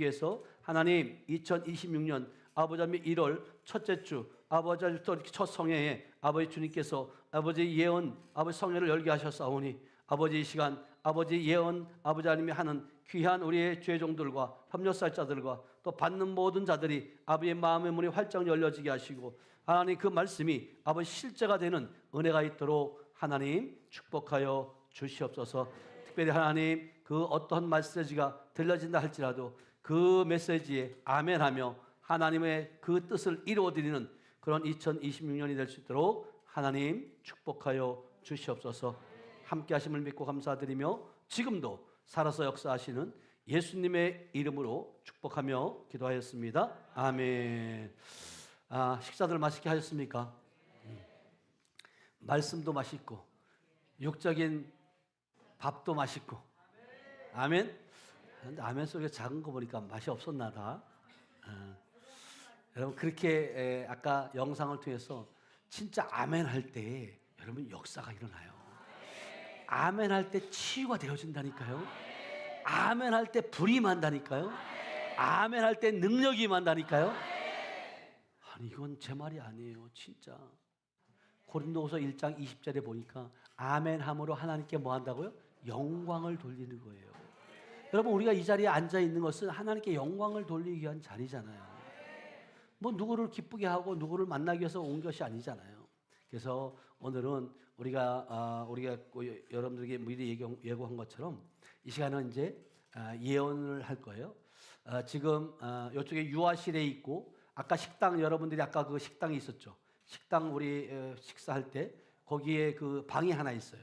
위해서 하나님 2026년 아버지 하나님 1월 첫째 주 아버지 하나님 또 이렇게 첫 성회에 아버지 주님께서 아버지 예언 아버지 성회를 열게 하셨사오니 아버지 이 시간 아버지 예언 아버지 하나님이 하는 귀한 우리의 죄종들과 협력사자들과 또 받는 모든 자들이 아버지의 마음의 문이 활짝 열려지게 하시고 하나님 그 말씀이 아버지 실제가 되는 은혜가 있도록 하나님 축복하여 주시옵소서. 특별히 하나님 그 어떠한 메시지가 들려진다 할지라도 그 메시지에 아멘하며 하나님의 그 뜻을 이루어드리는 그런 2026년이 될 수 있도록 하나님 축복하여 주시옵소서. 함께 하심을 믿고 감사드리며 지금도 살아서 역사하시는 예수님의 이름으로 축복하며 기도하였습니다. 아멘. 아, 식사들 맛있게 하셨습니까? 음. 말씀도 맛있고 육적인 밥도 맛있고 아멘. 근데 아멘 소리가 작은 거 보니까 맛이 없었나 다. 어. 여러분 그렇게 에, 아까 영상을 통해서 진짜 아멘 할 때 여러분 역사가 일어나요. 아멘 할 때 치유가 되어진다니까요. 아멘 할 때 불이 만다니까요. 아멘 할 때 능력이 임한다니까요. 아니 이건 제 말이 아니에요. 진짜. 고린도후서 1장 20절에 보니까 아멘 함으로 하나님께 뭐 한다고요? 영광을 돌리는 거예요. 여러분 우리가 이 자리에 앉아 있는 것은 하나님께 영광을 돌리기 위한 자리잖아요. 뭐 누구를 기쁘게 하고 누구를 만나기 위해서 온 것이 아니잖아요. 그래서 오늘은 우리가 아, 우리가 그 여러분들에게 미리 예고, 예고 한 것처럼 이 시간은 이제 아, 예언을 할 거예요. 아, 지금 아, 이쪽에 유아실에 있고 아까 식당 여러분들이 아까 그 식당이 있었죠. 식당 우리 에, 식사할 때 거기에 그 방이 하나 있어요.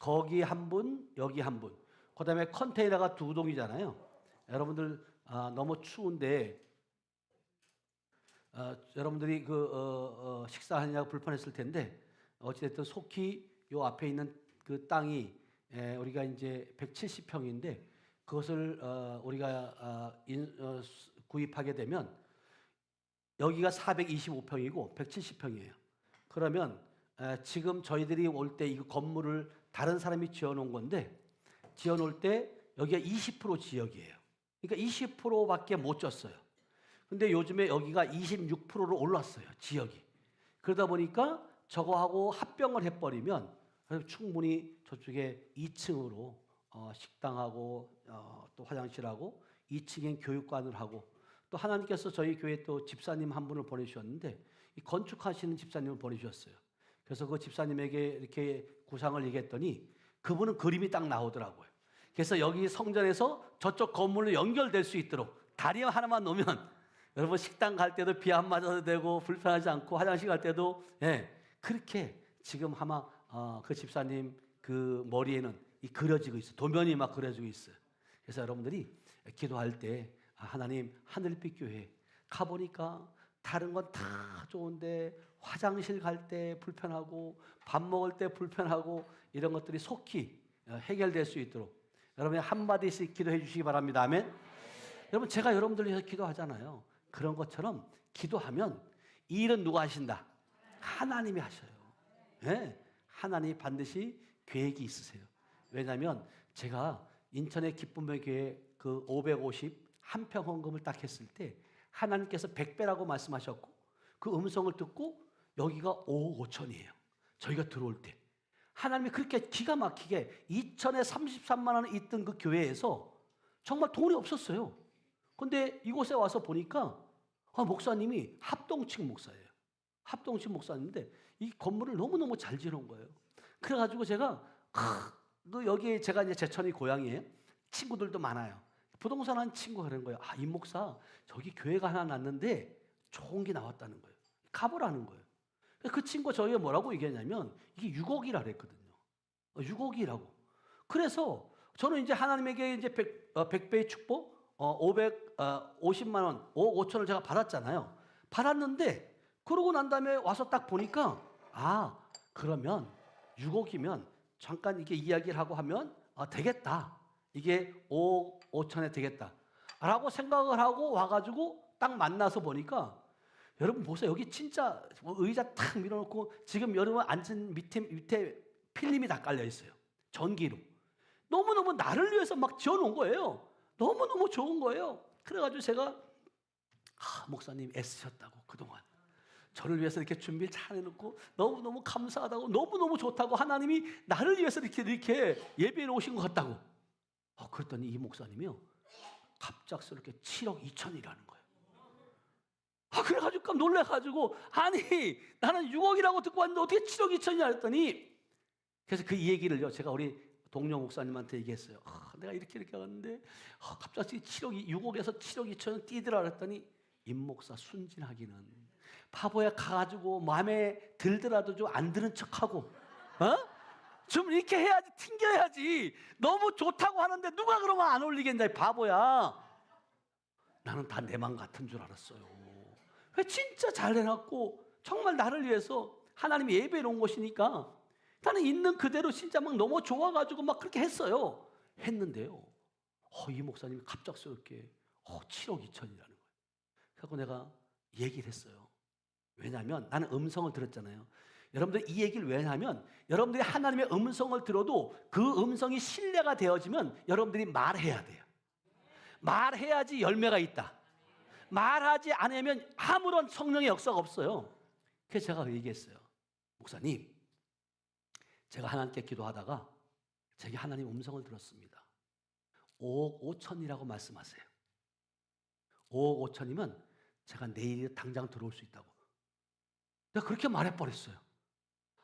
거기 한 분, 여기 한 분. 그 다음에 컨테이너가 두 동이잖아요. 여러분들 아, 너무 추운데 어, 여러분들이 그 어, 어, 식사하느냐고 불편했을 텐데 어찌됐든 속히 요 앞에 있는 그 땅이 에, 우리가 이제 170평인데 그것을 어, 우리가 어, 인, 어, 수- 구입하게 되면 여기가 425평이고 170평이에요. 그러면 에, 지금 저희들이 올 때 이 건물을 다른 사람이 지어놓은 건데 지어 놓을 때 여기가 20% 지역이에요. 그러니까 20%밖에 못 졌어요. 근데 요즘에 여기가 26%로 올랐어요. 지역이. 그러다 보니까 저거하고 합병을 해버리면 충분히 저쪽에 2층으로 어, 식당하고 어, 또 화장실하고 2층엔 교육관을 하고 또 하나님께서 저희 교회 또 집사님 한 분을 보내주셨는데 이 건축하시는 집사님을 보내주셨어요. 그래서 그 집사님에게 이렇게 구상을 얘기했더니 그분은 그림이 딱 나오더라고요. 그래서 여기 성전에서 저쪽 건물로 연결될 수 있도록 다리 하나만 놓으면 여러분 식당 갈 때도 비 안 맞아도 되고 불편하지 않고 화장실 갈 때도 예 그렇게 지금 아마 어, 그 집사님 그 머리에는 이 그려지고 있어 요 도면이 막 그려지고 있어요. 그래서 여러분들이 기도할 때 아, 하나님 하늘빛 교회 가 보니까 다른 건 다 좋은데 화장실 갈 때 불편하고 밥 먹을 때 불편하고 이런 것들이 속히 어, 해결될 수 있도록 여러분이 한 마디씩 기도해 주시기 바랍니다. 아멘. 여러분 제가 여러분들 위해서 기도하잖아요. 그런 것처럼 기도하면 이 일은 누가 하신다? 하나님이 하셔요. 예. 하나님이 반드시 계획이 있으세요. 왜냐하면 제가 인천의 기쁨의 교회 그 550 한평 헌금을 딱 했을 때 하나님께서 100배라고 말씀하셨고 그 음성을 듣고 여기가 5억 5천이에요. 저희가 들어올 때. 하나님이 그렇게 기가 막히게 2천에 33만 원 있던 그 교회에서 정말 돈이 없었어요. 근데 이곳에 와서 보니까 아, 목사님이 합동층 목사예요. 합동층 목사인데 이 건물을 너무너무 잘 지어놓은 거예요. 그래가지고 제가 아, 너 여기에 제가 이제 제천이 고향이에요. 친구들도 많아요. 부동산 한 친구가 그런 거예요. 아, 이 목사 저기 교회가 하나 났는데 좋은 게 나왔다는 거예요. 가보라는 거예요. 그 친구가 저희가 뭐라고 얘기했냐면 이게 6억이라 그랬거든요. 6억이라고. 그래서 저는 이제 하나님에게 이제 100, 어, 100배의 축복, 어, 500, 어, 50만 원, 5억 5천을 제가 받았잖아요. 받았는데 그러고 난 다음에 와서 딱 보니까 아 그러면 6억이면 잠깐 이게 이야기를 하고 하면 아, 되겠다. 이게 5억 5천에 되겠다. 라고 생각을 하고 와가지고 딱 만나서 보니까 여러분 보세요. 여기 진짜 뭐 의자 탁 밀어놓고 지금 여러분 앉은 밑에, 밑에 필름이 다 깔려 있어요. 전기로. 너무너무 나를 위해서 막 지어놓은 거예요. 너무너무 좋은 거예요. 그래가지고 제가 아, 목사님 애쓰셨다고 그동안 저를 위해서 이렇게 준비를 잘 해놓고 너무너무 감사하다고 너무너무 좋다고 하나님이 나를 위해서 이렇게 이렇게 예배해 오신 것 같다고 어, 그랬더니 이 목사님이요 갑작스럽게 7억 2천이라는 거예요 아 그래가지고 깜 놀래가지고 아니 나는 6억이라고 듣고 왔는데 어떻게 7억 2천이냐 했더니 그래서 그 얘기를요 제가 우리 동료 목사님한테 얘기했어요. 아, 내가 이렇게 이렇게 왔는데 아, 갑자기 7억 6억에서 7억 2천을 뛰더라 그랬더니 임 목사 순진하기는. 바보야 가가지고 마음에 들더라도 좀 안 드는 척하고 어? 좀 이렇게 해야지 튕겨야지. 너무 좋다고 하는데 누가 그러면 안 올리겠냐 이 바보야. 나는 다 내 맘 같은 줄 알았어요. 왜 진짜 잘 해놨고 정말 나를 위해서 하나님이 예배해 놓은 것이니까 나는 있는 그대로 진짜 막 너무 좋아가지고 막 그렇게 했어요 했는데요 어, 이 목사님이 갑작스럽게 어, 7억 2천이라는 거예요 그래서 내가 얘기를 했어요 왜냐하면 나는 음성을 들었잖아요. 여러분들 이 얘기를 왜 하면 여러분들이 하나님의 음성을 들어도 그 음성이 신뢰가 되어지면 여러분들이 말해야 돼요. 말해야지 열매가 있다. 말하지 않으면 아무런 성령의 역사가 없어요. 그래서 제가 얘기했어요. 목사님, 제가 하나님께 기도하다가 제게 하나님 음성을 들었습니다. 5억 5천이라고 말씀하세요. 5억 5천이면 제가 내일 당장 들어올 수 있다고. 내가 그렇게 말해버렸어요.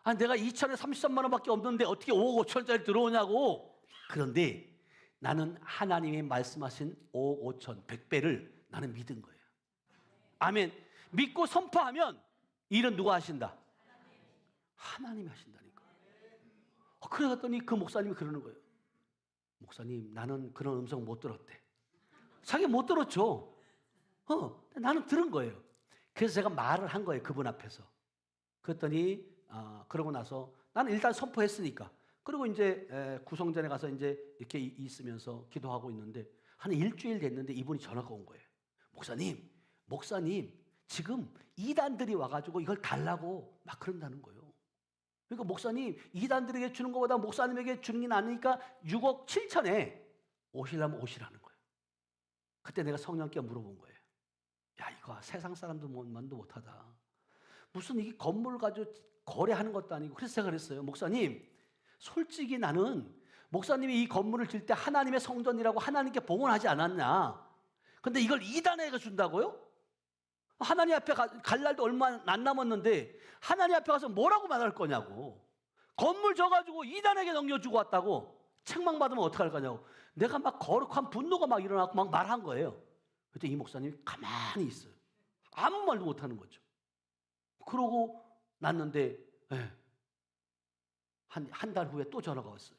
아, 내가 2천에 33만 원밖에 없는데 어떻게 5억 5천짜리 들어오냐고. 그런데 나는 하나님이 말씀하신 5억 5천 100배를 나는 믿은 거예요. 아멘. 믿고 선포하면 일은 누가 하신다? 하나님이 하신다니까. 어, 그래 갔더니 그 목사님이 그러는 거예요. 목사님, 나는 그런 음성 못 들었대. 자기 못 들었죠. 어, 나는 들은 거예요. 그래서 제가 말을 한 거예요. 그분 앞에서. 그랬더니 아, 그러고 나서 나는 일단 선포했으니까. 그리고 이제 에, 구성전에 가서 이제 이렇게 이- 있으면서 기도하고 있는데 한 일주일 됐는데 이분이 전화가 온 거예요. 목사님, 목사님, 지금 이단들이 와가지고 이걸 달라고 막 그런다는 거예요. 그러니까 목사님, 이단들에게 주는 것보다 목사님에게 주는 게 나으니까 6억 7천에 오시려면 오시라는 거예요. 그때 내가 성령께 물어본 거예요. 야, 이거 세상 사람들만도 못하다. 무슨 이게 건물 가지고 거래하는 것도 아니고 그래서 제가 그랬어요. 목사님, 솔직히 나는 목사님이 이 건물을 질 때 하나님의 성전이라고 하나님께 봉헌하지 않았냐. 근데 이걸 이단에게 준다고요? 하나님 앞에 가- 갈 날도 얼마 안 남았는데 하나님 앞에 가서 뭐라고 말할 거냐고. 건물 져가지고 이단에게 넘겨주고 왔다고 책망받으면 어떡할 거냐고. 내가 막 거룩한 분노가 막 일어나고 막 말한 거예요. 그때 이 목사님이 가만히 있어요. 아무 말도 못 하는 거죠. 그러고 났는데 예. 한한 달 후에 또 전화가 왔어요.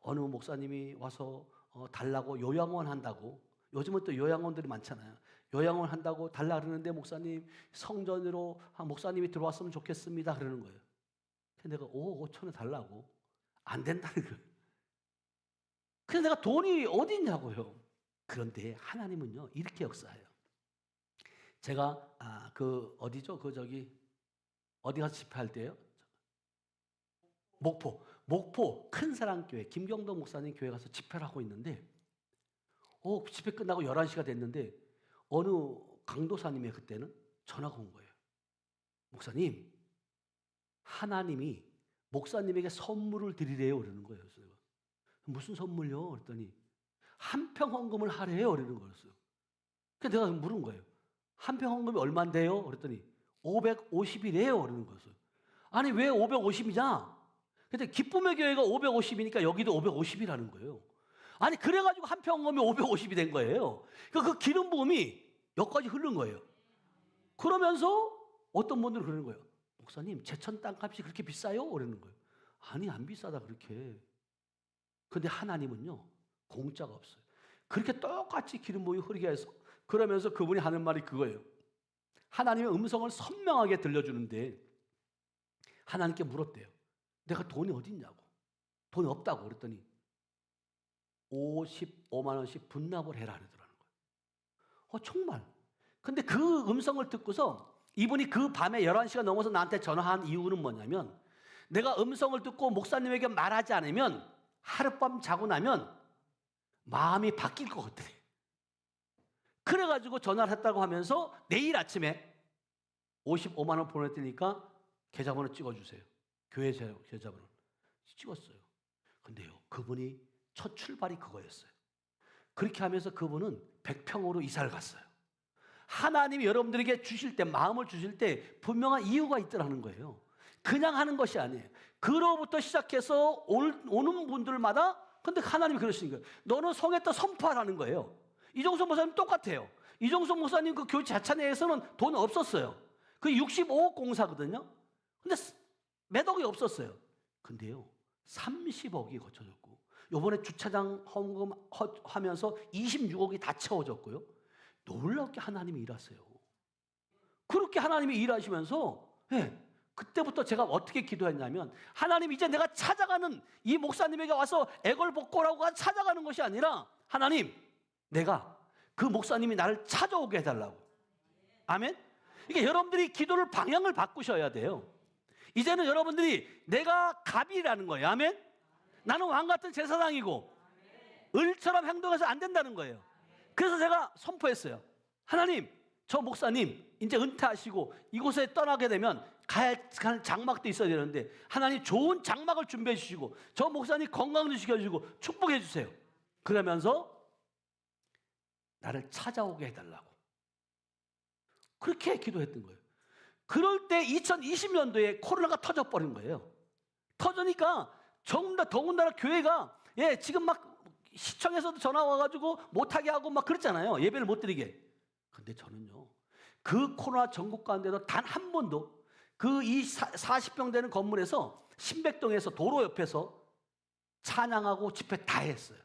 어느 목사님이 와서 어, 달라고 요양원 한다고 요즘은 또 요양원들이 많잖아요. 요양원 한다고 달라 그러는데 목사님 성전으로 한 목사님이 들어왔으면 좋겠습니다 그러는 거예요. 근데 내가 5억 5천을 달라고 안 된다는 거예요. 그래서 내가 돈이 어디 있냐고요. 그런데 하나님은요 이렇게 역사해요. 제가 아, 그 어디죠? 그 저기 어디 가서 집회할 때요? 목포, 목포 큰 사랑 교회 김경도 목사님 교회 가서 집회를 하고 있는데, 어 집회 끝나고 11 시가 됐는데 어느 강도사님의 그때는 전화가 온 거예요. 목사님, 하나님이 목사님에게 선물을 드리래요. 그러는 거예요. 그래서 무슨 선물요? 그랬더니 한평 헌금을 하래요. 그러는 거였어요. 그래서 내가 물은 거예요. 한평 헌금이 얼마인데요? 그랬더니 550이래요. 그러는 거였어요. 아니 왜 550이냐? 근데 기쁨의 교회가 550이니까 여기도 550이라는 거예요. 아니 그래가지고 한평 헌금이 550이 된 거예요. 그러니까 그 기름 부음이 여기까지 흐른 거예요. 그러면서 어떤 분들은 그러는 거예요. 목사님 제천 땅값이 그렇게 비싸요? 그러는 거예요. 아니 안 비싸다 그렇게. 근데 하나님은요 공짜가 없어요. 그렇게 똑같이 기름 부음이 흐르게 해서 그러면서 그분이 하는 말이 그거예요. 하나님의 음성을 선명하게 들려주는데 하나님께 물었대요. 내가 돈이 어디 있냐고. 돈이 없다고 그랬더니 55만 원씩 분납을 해라 그러더라는 거예요. 어 정말. 근데 그 음성을 듣고서 이분이 그 밤에 11시가 넘어서 나한테 전화한 이유는 뭐냐면 내가 음성을 듣고 목사님에게 말하지 않으면 하룻밤 자고 나면 마음이 바뀔 것 같아. 그래가지고 전화를 했다고 하면서 내일 아침에 55만 원 보냈더니까 계좌번호 찍어주세요. 교회 제- 계좌번호 찍었어요. 근데요, 그분이 첫 출발이 그거였어요. 그렇게 하면서 그분은 100평으로 이사를 갔어요. 하나님이 여러분들에게 주실 때, 마음을 주실 때 분명한 이유가 있더라는 거예요. 그냥 하는 것이 아니에요. 그로부터 시작해서 올- 오는 분들마다 근데 하나님이 그러시는 거예요. 너는 성했다 선포하라는 거예요. 이종석 목사님 똑같아요. 이종석 목사님 그 교회 자차 내에서는 돈 없었어요. 그 65억 공사거든요. 근데 억이 없었어요. 근데요. 30억이 거쳐졌고 요번에 주차장 헌금 허- 하면서 26억이 다 채워졌고요. 놀랍게 하나님이 일하세요. 그렇게 하나님이 일하시면서 예, 그때부터 제가 어떻게 기도했냐면 하나님 이제 내가 찾아가는 이 목사님에게 와서 애걸복고라고 찾아가는 것이 아니라 하나님 내가 그 목사님이 나를 찾아오게 해달라고. 아멘? 이게 여러분들이 기도를 방향을 바꾸셔야 돼요. 이제는 여러분들이 내가 갑이라는 거예요. 아멘 나는 왕 같은 제사장이고 을처럼 행동해서 안 된다는 거예요 그래서 제가 선포했어요 하나님 저 목사님 이제 은퇴하시고 이곳에 떠나게 되면 가야 할 장막도 있어야 되는데 하나님 좋은 장막을 준비해 주시고 저 목사님 건강 주시켜 주시고 축복해 주세요. 그러면서 나를 찾아오게 해달라고 그렇게 기도했던 거예요. 그럴 때 2020년도에 코로나가 터져버린 거예요. 터지니까 정말 더군다나 교회가 예 지금 막 시청에서도 전화 와가지고 못하게 하고 막 그랬잖아요. 예배를 못 드리게. 근데 저는요, 그 코로나 전국 가운데도 단 한 번도 그 이 40평 되는 건물에서 신백동에서 도로 옆에서 찬양하고 집회 다 했어요.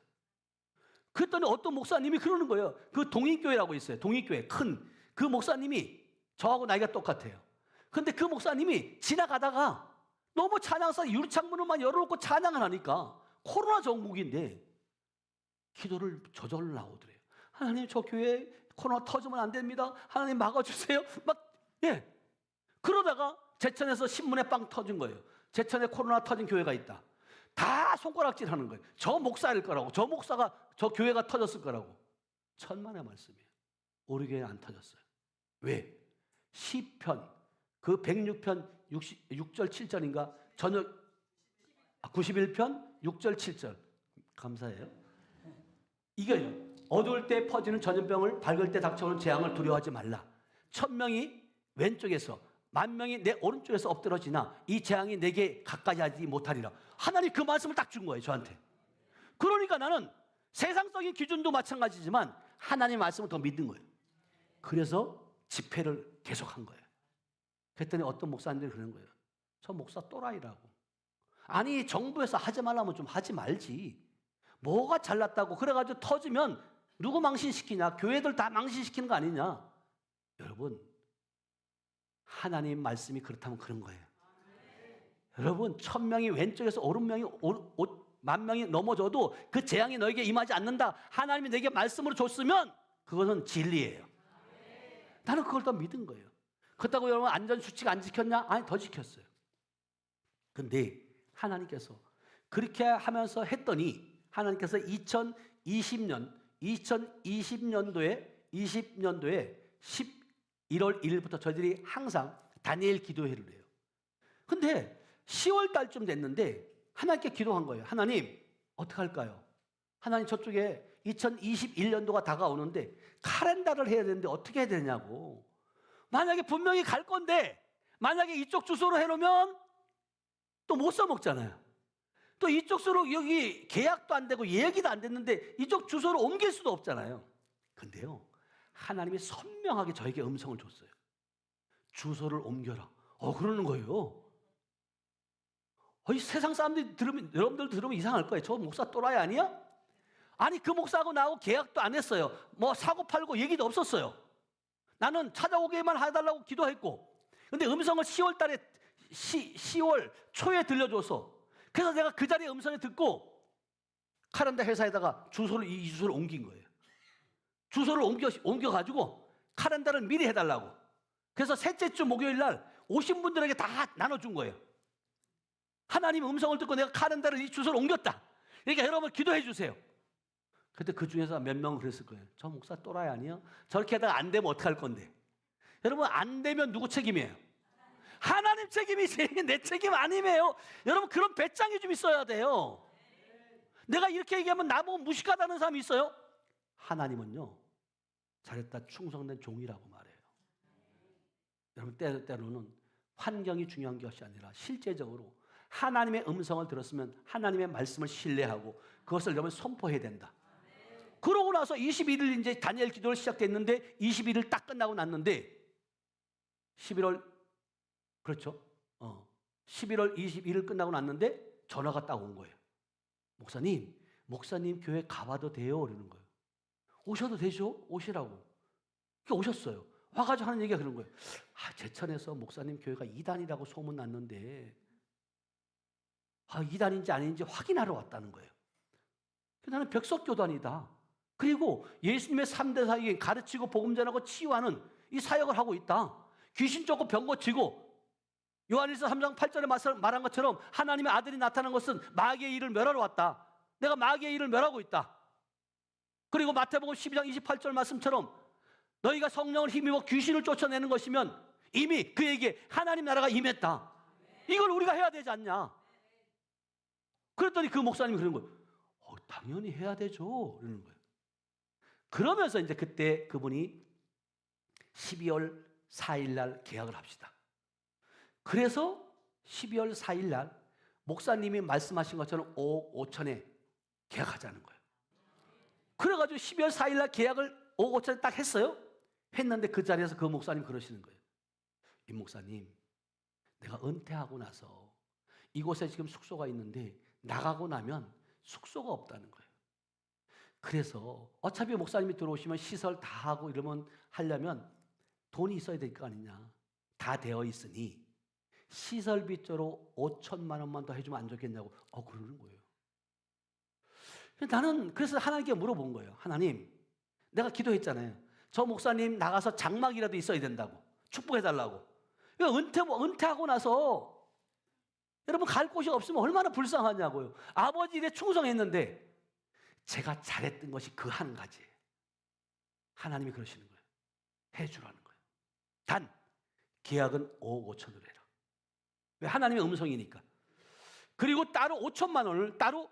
그랬더니 어떤 목사님이 그러는 거예요. 그 동인교회라고 있어요. 동인교회 큰 그 목사님이 저하고 나이가 똑같아요. 근데 그 목사님이 지나가다가 너무 찬양사 유리창문을만 열어놓고 찬양을 하니까 코로나 전국인데 기도를 저절로 나오더래요. 하나님 저 교회 코로나 터지면 안 됩니다. 하나님 막아주세요. 막 예. 그러다가 제천에서 신문에 빵 터진 거예요. 제천에 코로나 터진 교회가 있다. 다 손가락질 하는 거예요. 저 목사일 거라고. 저 목사가 저 교회가 터졌을 거라고. 천만의 말씀이에요. 우리 교회는 안 터졌어요. 왜? 시편 그 106편 60, 6절 7절인가 저녁 아, 91편 6절 7절 감사해요. 이거요. 어두울 때 퍼지는 전염병을 밝을 때 닥쳐오는 재앙을 두려워하지 말라. 천 명이 왼쪽에서 만 명이 내 오른쪽에서 엎드러지나 이 재앙이 내게 가까이 하지 못하리라. 하나님 그 말씀을 딱 준 거예요, 저한테. 그러니까 나는 세상적인 기준도 마찬가지지만 하나님 말씀을 더 믿는 거예요. 그래서 집회를 계속한 거예요. 그랬더니 어떤 목사님들이 그러는 거예요. 저 목사 또라이라고. 아니 정부에서 하지 말라면 좀 하지 말지. 뭐가 잘났다고 그래가지고 터지면 누구 망신시키냐? 교회들 다 망신시키는 거 아니냐? 여러분 하나님 말씀이 그렇다면 그런 거예요. 여러분 천 명이 왼쪽에서 오른 명이 만 명이 넘어져도 그 재앙이 너에게 임하지 않는다. 하나님이 내게 말씀으로 줬으면 그것은 진리예요. 나는 그걸 더 믿은 거예요. 그렇다고 여러분 안전 수칙 안 지켰냐? 아니 더 지켰어요. 근데 하나님께서 그렇게 하면서 했더니 하나님께서 2020년 2020년도에 20년도에 11월 1일부터 저희들이 항상 다니엘 기도회를 해요. 근데 10월 달쯤 됐는데 하나님께 기도한 거예요. 하나님 어떻게 할까요? 하나님 저쪽에 2021년도가 다가오는데 카렌다를 해야 되는데 어떻게 해야 되냐고. 만약에 분명히 갈 건데 만약에 이쪽 주소로 해놓으면 또 못 써먹잖아요. 또 이쪽 주소로 여기 계약도 안 되고 얘기도 안 됐는데 이쪽 주소로 옮길 수도 없잖아요. 근데요, 하나님이 선명하게 저에게 음성을 줬어요. 주소를 옮겨라. 어, 그러는 거예요. 어, 이 세상 사람들이 들으면, 여러분들 들으면 이상할 거예요. 저 목사 또라이 아니야? 아니, 그 목사하고 나하고 계약도 안 했어요. 뭐 사고 팔고 얘기도 없었어요. 나는 찾아오게만 해달라고 기도했고. 근데 음성을 10월 달에, 10월 초에 들려줘서. 그래서 내가 그 자리에 음성을 듣고 카란다 회사에다가 주소를, 이 주소를 옮긴 거예요. 주소를 옮겨, 옮겨가지고 카렌다를 미리 해달라고. 그래서 셋째 주 목요일 날 오신 분들에게 다 나눠준 거예요. 하나님 음성을 듣고 내가 카렌다를 이 주소를 옮겼다. 그러니까 여러분 기도해 주세요. 그때 그 중에서 몇 명은 그랬을 거예요. 저 목사 또라이 아니에요? 저렇게 하다가 안 되면 어떡할 건데? 여러분 안 되면 누구 책임이에요? 하나님 책임이지 내 책임 아니에요. 여러분 그런 배짱이 좀 있어야 돼요. 내가 이렇게 얘기하면 나보고 무식하다는 사람이 있어요? 하나님은요 잘했다 충성된 종이라고 말해요. 여러분 때, 때로는 환경이 중요한 것이 아니라 실제적으로 하나님의 음성을 들었으면 하나님의 말씀을 신뢰하고 그것을 여러분 선포해야 된다. 그러고 나서 21일 이제 다니엘 기도를 시작됐는데 21일 딱 끝나고 났는데 11월 그렇죠? 어. 11월 21일 끝나고 났는데 전화가 딱 온 거예요. 목사님, 목사님 교회 가봐도 돼요? 그러는 거예요. 오셔도 되죠? 오시라고. 그 오셨어요. 와가지고 하는 얘기가 그런 거예요. 아, 제천에서 목사님 교회가 이단이라고 소문 났는데, 아, 이단인지 아닌지 확인하러 왔다는 거예요. 나는 백석교단이다. 그리고 예수님의 3대 사역에 가르치고 복음 전하고 치유하는 이 사역을 하고 있다. 귀신 쫓고 병 고치고 요한일서 3장 8절에 말한 것처럼 하나님의 아들이 나타난 것은 마귀의 일을 멸하러 왔다. 내가 마귀의 일을 멸하고 있다. 그리고 마태복음 12장 28절 말씀처럼 너희가 성령을 힘입어 귀신을 쫓아내는 것이면 이미 그에게 하나님 나라가 임했다. 이걸 우리가 해야 되지 않냐? 그랬더니 그 목사님이 그런 거예요. 어, 당연히 해야 되죠. 이러는 거예요. 그러면서 이제 그때 그분이 12월 4일 날 계약을 합시다. 그래서 12월 4일 날 목사님이 말씀하신 것처럼 5억 5천에 계약하자는 거예요. 그래가지고 12월 4일 날 계약을 5억 5천에 딱 했어요. 했는데 그 자리에서 그 목사님 그러시는 거예요. 이 목사님, 내가 은퇴하고 나서 이곳에 지금 숙소가 있는데 나가고 나면 숙소가 없다는 거예요. 그래서 어차피 목사님이 들어오시면 시설 다 하고 이러면 하려면 돈이 있어야 될 거 아니냐. 다 되어 있으니 시설비 쪽으로 5천만 원만 더 해주면 안 좋겠냐고. 어, 그러는 거예요. 나는 그래서 하나님께 물어본 거예요. 하나님, 내가 기도했잖아요. 저 목사님 나가서 장막이라도 있어야 된다고. 축복해달라고. 은퇴, 은퇴하고 나서 여러분 갈 곳이 없으면 얼마나 불쌍하냐고요. 아버지 일에 충성했는데 제가 잘했던 것이 그 한 가지예요. 하나님이 그러시는 거예요. 해주라는 거예요. 단 계약은 5억 5천으로 해라. 왜 하나님의 음성이니까. 그리고 따로 5천만 원을 따로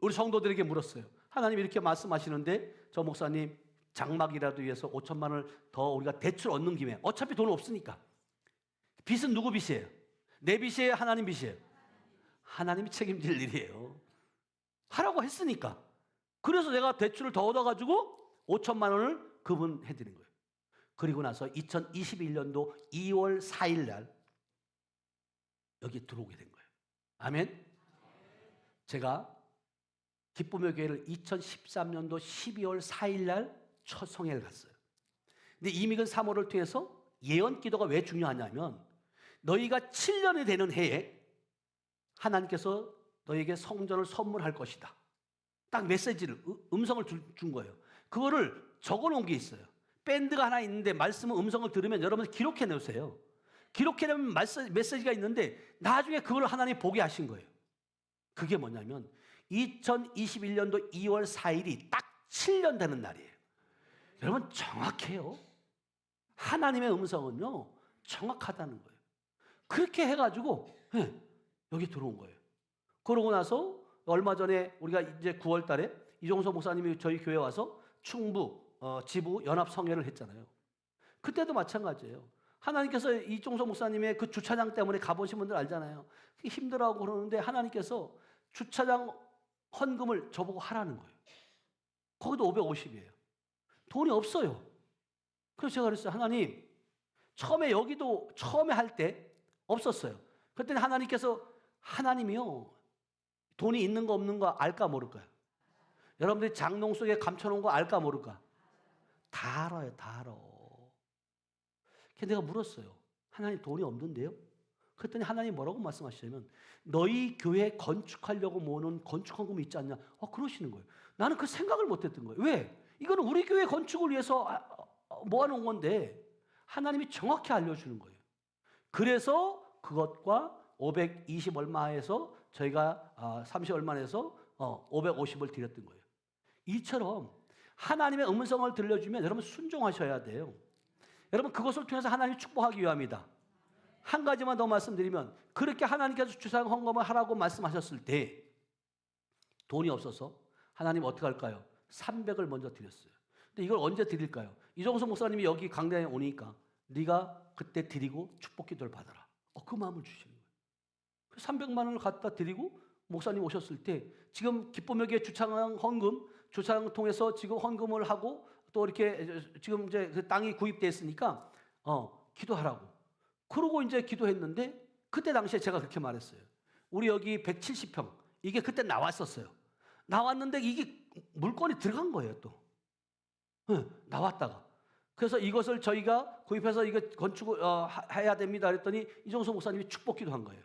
우리 성도들에게 물었어요. 하나님 이렇게 말씀하시는데 저 목사님 장막이라도 위해서 5천만 원을 더 우리가 대출 얻는 김에 어차피 돈 없으니까 빚은 누구 빚이에요? 내 빚이에요? 하나님 빚이에요? 하나님이 책임질 일이에요. 하라고 했으니까. 그래서 내가 대출을 더 얻어가지고 5천만 원을 그분 해 드린 거예요. 그리고 나서 2021년도 2월 4일 날 여기 들어오게 된 거예요. 아멘. 제가 기쁨의 교회를 2013년도 12월 4일 날 첫 성회를 갔어요. 근데 이미근 사모를 통해서 예언 기도가 왜 중요하냐면 너희가 7년이 되는 해에 하나님께서 너에게 성전을 선물할 것이다. 딱 메시지를 음성을 준 거예요. 그거를 적어 놓은 게 있어요. 밴드가 하나 있는데 말씀은 음성을 들으면 여러분 기록해 놓으세요. 기록해 놓으면 메시지가 있는데 나중에 그걸 하나님 보게 하신 거예요. 그게 뭐냐면 2021년도 2월 4일이 딱 7년 되는 날이에요. 여러분 정확해요. 하나님의 음성은요 정확하다는 거예요. 그렇게 해가지고 네, 여기 들어온 거예요. 그러고 나서 얼마 전에 우리가 이제 9월 달에 이종서 목사님이 저희 교회 와서 충북 어, 지부 연합 성회를 했잖아요. 그때도 마찬가지예요. 하나님께서 이종서 목사님의 그 주차장 때문에 가보신 분들 알잖아요. 힘들어하고 그러는데 하나님께서 주차장 헌금을 저보고 하라는 거예요. 거기도 550이에요. 돈이 없어요. 그래서 제가 그랬어요. 하나님, 처음에 여기도 처음에 할 때 없었어요. 그랬더니 하나님께서 하나님이요. 돈이 있는 거 없는 거 알까 모를까요? 여러분들이 장롱 속에 감춰놓은 거 알까 모를까? 다 알아요, 다 알아. 그래서 내가 물었어요. 하나님 돈이 없는데요? 그랬더니 하나님 뭐라고 말씀하시냐면 너희 교회 건축하려고 모으는 건축헌금이 있지 않냐? 아, 그러시는 거예요. 나는 그 생각을 못했던 거예요. 왜? 이거는 우리 교회 건축을 위해서 아, 어, 모아놓은 건데 하나님이 정확히 알려주는 거예요. 그래서 그것과 520 얼마에서 저희가 30 아, 얼마에서 550을 어, 드렸던 거예요. 이처럼 하나님의 음성을 들려주면 여러분 순종하셔야 돼요. 여러분 그것을 통해서 하나님이 축복하기 위함이다. 한 가지만 더 말씀드리면 그렇게 하나님께서 주상 헌금을 하라고 말씀하셨을 때 돈이 없어서 하나님 어떻게 할까요? 300을 먼저 드렸어요. 근데 이걸 언제 드릴까요? 이종석 목사님이 여기 강단에 오니까 네가 그때 드리고 축복 기도를 받아라. 어, 그 마음을 주시는. 300만 원을 갖다 드리고 목사님 오셨을 때 지금 기쁨에게 주창 헌금 주창 통해서 지금 헌금을 하고 또 이렇게 지금 이제 그 땅이 구입돼 있으니까 어 기도하라고 그러고 이제 기도했는데 그때 당시에 제가 그렇게 말했어요. 우리 여기 170평 이게 그때 나왔었어요. 나왔는데 이게 물건이 들어간 거예요 또 응, 나왔다가 그래서 이것을 저희가 구입해서 이거 건축을 어, 하- 해야 됩니다. 그랬더니 이종서 목사님이 축복 기도 한 거예요.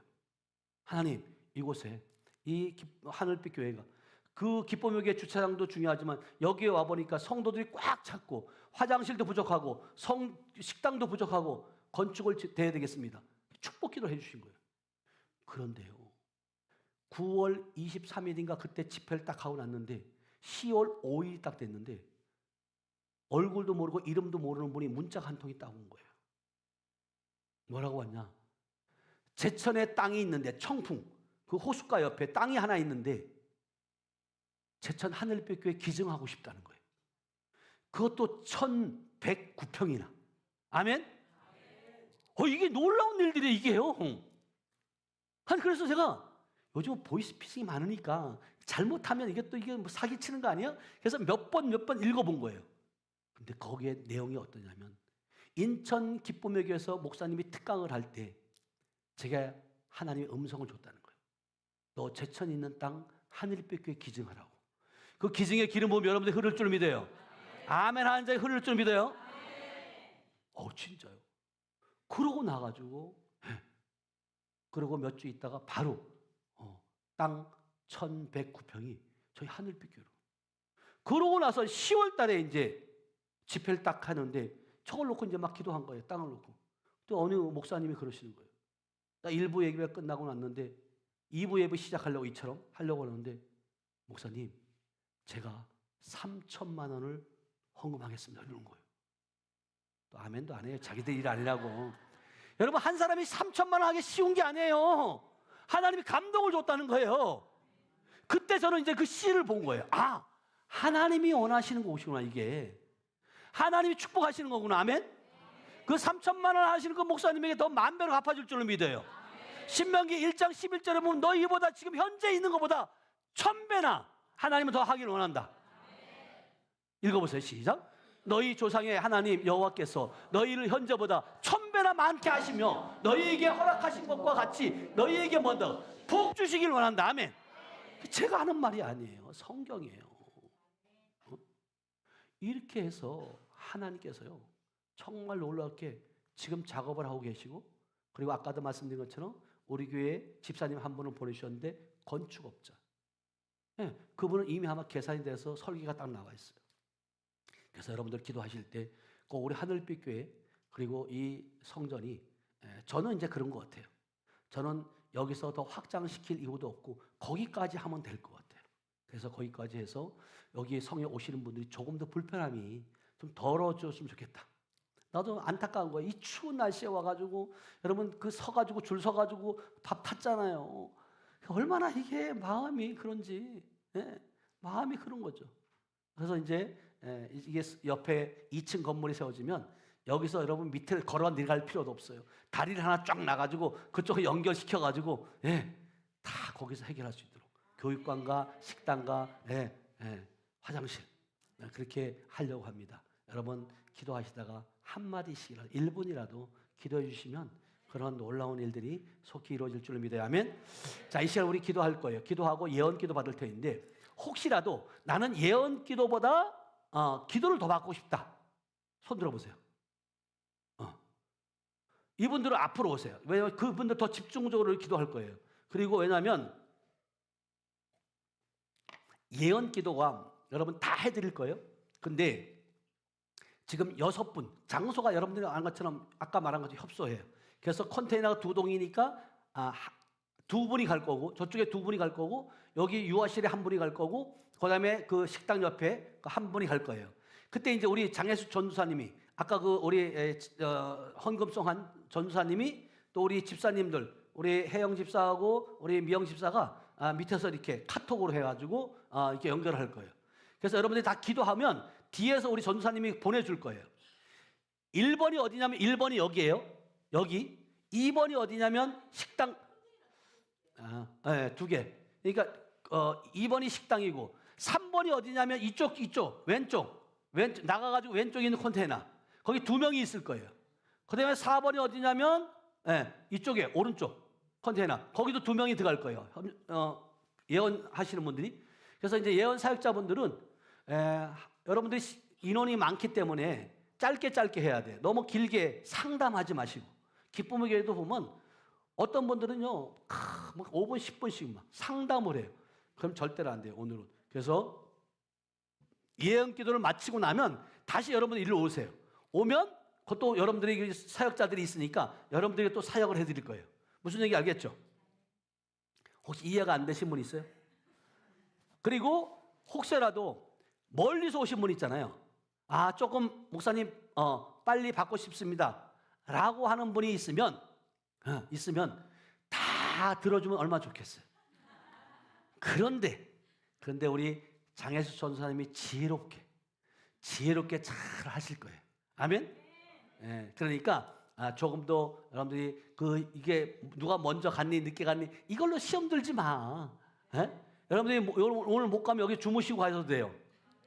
하나님 이곳에 이 기- 하늘빛 교회가 그 기쁨의 주차장도 중요하지만 여기에 와 보니까 성도들이 꽉 찼고 화장실도 부족하고 성 식당도 부족하고 건축을 지- 돼야 되겠습니다. 축복 기도를 해주신 거예요. 그런데요, 9월 23일인가 그때 집회를 딱 하고 났는데 10월 5일이 딱 됐는데 얼굴도 모르고 이름도 모르는 분이 문자 한 통이 딱 온 거예요. 뭐라고 왔냐? 제천에 땅이 있는데 청풍 그 호숫가 옆에 땅이 하나 있는데 제천 하늘빛 교회 기증하고 싶다는 거예요. 그것도 1109평이나. 아멘? 어, 이게 놀라운 일들이 이게요. 아니, 그래서 제가 요즘 보이스피싱이 많으니까 잘못하면 이게 또 이게 뭐 사기치는 거 아니야? 그래서 몇 번 몇 번 읽어본 거예요. 근데 거기에 내용이 어떠냐면 인천 기쁨의 교회에서 목사님이 특강을 할 때 제가 하나님의 음성을 줬다는 거예요. 너 제천 있는 땅 하늘빛 교회 기증하라고. 그 기증의 기름 부으면 여러분들 흐를 줄 믿어요. 아멘 하는 자에 흐를 줄 믿어요. 어 진짜요. 그러고 나가지고 예. 그러고 몇 주 있다가 바로 어, 땅 1109평이 저희 하늘빛 교회로. 그러고 나서 10월 달에 이제 집회를 딱 하는데 저걸 놓고 이제 막 기도한 거예요. 땅을 놓고. 또 어느 목사님이 그러시는 거예요. 나 1부 예배가 끝나고 났는데 2부 예배 시작하려고 이처럼 하려고 하는데 목사님 제가 3천만 원을 헌금하겠습니다. 이러는 거예요. 또 아멘도 안 해요. 자기들 일 아니라고. 여러분 한 사람이 3천만 원 하기 쉬운 게 아니에요. 하나님이 감동을 줬다는 거예요. 그때 저는 이제 그 씨를 본 거예요. 아 하나님이 원하시는 것이구나 이게. 하나님이 축복하시는 거구나. 아멘. 그 3천만 원 하시는 그 목사님에게 더 만 배로 갚아줄 줄로 믿어요. 신명기 1장 11절에 보면 너희보다 지금 현재 있는 것보다 천 배나 하나님은 더 하기를 원한다. 읽어보세요. 시작. 너희 조상의 하나님 여호와께서 너희를 현재보다 천 배나 많게 하시며 너희에게 허락하신 것과 같이 너희에게 먼저 복 주시길 원한다. 아멘. 제가 하는 말이 아니에요. 성경이에요. 어? 이렇게 해서 하나님께서요. 정말 놀랍게 지금 작업을 하고 계시고 그리고 아까도 말씀드린 것처럼 우리 교회 집사님 한 분을 보내주셨는데 건축업자. 예, 그분은 이미 아마 계산이 돼서 설계가 딱 나와 있어요. 그래서 여러분들 기도하실 때 꼭 우리 하늘빛 교회 그리고 이 성전이 예, 저는 이제 그런 것 같아요. 저는 여기서 더 확장시킬 이유도 없고 거기까지 하면 될 것 같아요. 그래서 거기까지 해서 여기 성에 오시는 분들이 조금 더 불편함이 좀 덜어졌으면 좋겠다. 나도 안타까운 거예요. 이 추운 날씨에 와가지고 여러분 그 서가지고 줄 서가지고 밥 탔잖아요. 얼마나 이게 마음이 그런지 예, 마음이 그런 거죠. 그래서 이제 예, 이게 옆에 2층 건물이 세워지면 여기서 여러분 밑에 걸어 내려갈 필요도 없어요. 다리를 하나 쫙 나가지고 그쪽에 연결시켜 가지고 예, 다 거기서 해결할 수 있도록 교육관과 식당과 예, 예, 화장실 예, 그렇게 하려고 합니다. 여러분 기도하시다가 한 마디씩이라도 1분이라도 기도해 주시면 그런 놀라운 일들이 속히 이루어질 줄을 믿어요. 아멘. 자, 이 시간 우리 기도할 거예요. 기도하고 예언 기도 받을 터인데 혹시라도 나는 예언 기도보다 어, 기도를 더 받고 싶다. 손 들어보세요. 어. 이분들은 앞으로 오세요. 왜냐하면 그분들 더 집중적으로 기도할 거예요. 그리고 왜냐하면 예언 기도가 여러분 다 해드릴 거예요. 근데 지금 여섯 분 장소가 여러분들이 아는 것처럼 아까 말한 것처럼 협소해요. 그래서 컨테이너가 두 동이니까 아, 하- 두 분이 갈 거고 저쪽에 두 분이 갈 거고 여기 유아실에 한 분이 갈 거고 그다음에 그 식당 옆에 그한 분이 갈 거예요. 그때 이제 우리 장혜수 전도사님이 아까 그 우리 에, 어, 헌금송한 전도사님이 또 우리 집사님들 우리 혜영 집사하고 우리 미영 집사가 아, 밑에서 이렇게 카톡으로 해가지고 아, 이렇게 연결을 할 거예요. 그래서 여러분들이 다 기도하면 뒤에서 우리 전도사님이 보내줄 거예요. 1번이 어디냐면 1번이 여기예요. 여기. 2번이 어디냐면 식당 아, 네, 두 개. 그러니까 어, 2번이 식당이고 3번이 어디냐면 이쪽 이쪽 왼쪽 왼쪽 나가 가지고 왼쪽에 있는 컨테이너 거기 두 명이 있을 거예요. 그다음에 4번이 어디냐면 예, 이쪽에 오른쪽 컨테이너 거기도 두 명이 들어갈 거예요. 협- 어, 예언하시는 분들이 그래서 이제 예언 사역자분들은 에, 여러분들이 시- 인원이 많기 때문에 짧게 짧게 해야 돼. 너무 길게 상담하지 마시고 기쁨의 교회도 보면 어떤 분들은요, 크, 막 5분, 10분씩 막 상담을 해요. 그럼 절대로 안 돼요, 오늘은. 그래서 예언 기도를 마치고 나면 다시 여러분들 일로 오세요. 오면 그것도 여러분들이 그 사역자들이 있으니까 여러분들이 또 사역을 해드릴 거예요. 무슨 얘기 알겠죠? 혹시 이해가 안 되신 분 있어요? 그리고 혹시라도 멀리서 오신 분 있잖아요. 아, 조금 목사님, 어, 빨리 받고 싶습니다. 라고 하는 분이 있으면, 어, 있으면 다 들어주면 얼마나 좋겠어요. 그런데, 그런데 우리 장혜수 전사님이 지혜롭게, 지혜롭게 잘 하실 거예요. 아멘? 예, 그러니까 아, 조금 더 여러분들이 그 이게 누가 먼저 갔니 늦게 갔니 이걸로 시험 들지 마. 예? 여러분들이 뭐- 오늘- 오늘 못 가면 여기 주무시고 가셔도 돼요.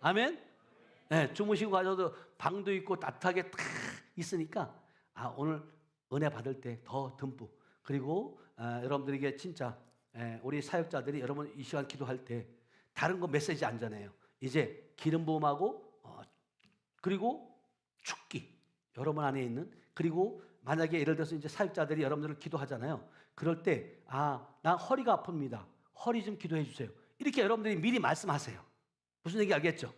아멘? 예, 주무시고 가셔도 방도 있고 따뜻하게 탁 있으니까 아 오늘 은혜 받을 때 더 듬뿍 그리고 아, 여러분들에게 진짜 예, 우리 사역자들이 여러분 이 시간 기도할 때 다른 거 메시지 안 전해요. 이제 기름 부음하고 어, 그리고 축기 여러분 안에 있는 그리고 만약에 예를 들어서 이제 사역자들이 여러분들을 기도하잖아요. 그럴 때 아, 나 허리가 아픕니다. 허리 좀 기도해 주세요. 이렇게 여러분들이 미리 말씀하세요. 무슨 얘기 알겠죠?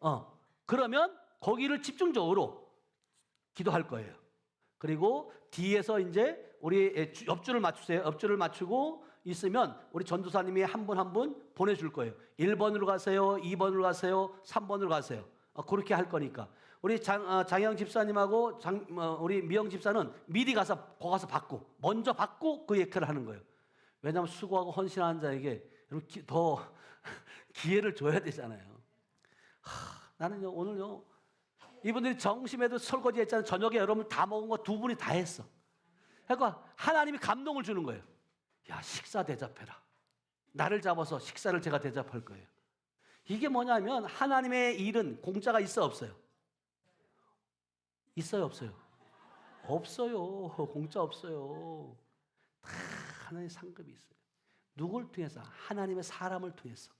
어. 그러면 거기를 집중적으로 기도할 거예요. 그리고 뒤에서 이제 우리 주- 옆줄을 맞추세요. 옆줄을 맞추고 있으면 우리 전도사님이 한 분 한 분 보내줄 거예요. 1번으로 가세요. 2번으로 가세요. 3번으로 가세요. 어, 그렇게 할 거니까. 우리 장, 어, 장영 집사님하고 장, 어, 우리 미영 집사는 미리 가서 거 가서 받고 먼저 받고 그 역할을 하는 거예요. 왜냐하면 수고하고 헌신하는 자에게 더 기회를 줘야 되잖아요. 하, 나는요 오늘요 이분들이 정심에도 설거지 했잖아요. 저녁에 여러분 다 먹은 거 두 분이 다 했어. 그러니까 하나님이 감동을 주는 거예요. 야 식사 대접해라. 나를 잡아서 식사를 제가 대접할 거예요. 이게 뭐냐면 하나님의 일은 공짜가 있어 없어요? 있어요 없어요? 없어요. 공짜 없어요. 다 하나님의 상급이 있어요. 누굴 통해서? 하나님의 사람을 통해서.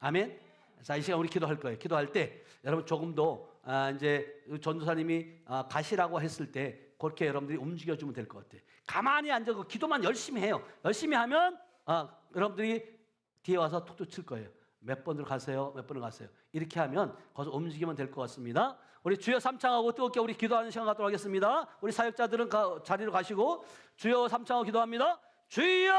아멘. 자, 이 시간 우리 기도할 거예요. 기도할 때 여러분 조금 더 아, 이제 전도사님이 아, 가시라고 했을 때 그렇게 여러분들이 움직여주면 될 것 같아요. 가만히 앉아서 기도만 열심히 해요. 열심히 하면 아, 여러분들이 뒤에 와서 툭툭 칠 거예요. 몇 번으로 가세요? 몇 번으로 가세요? 이렇게 하면 거기서 움직이면 될 것 같습니다. 우리 주여 삼창하고 뜨겁게 우리 기도하는 시간 갖도록 하겠습니다. 우리 사역자들은 가- 자리로 가시고 주여 삼창하고 기도합니다. 주여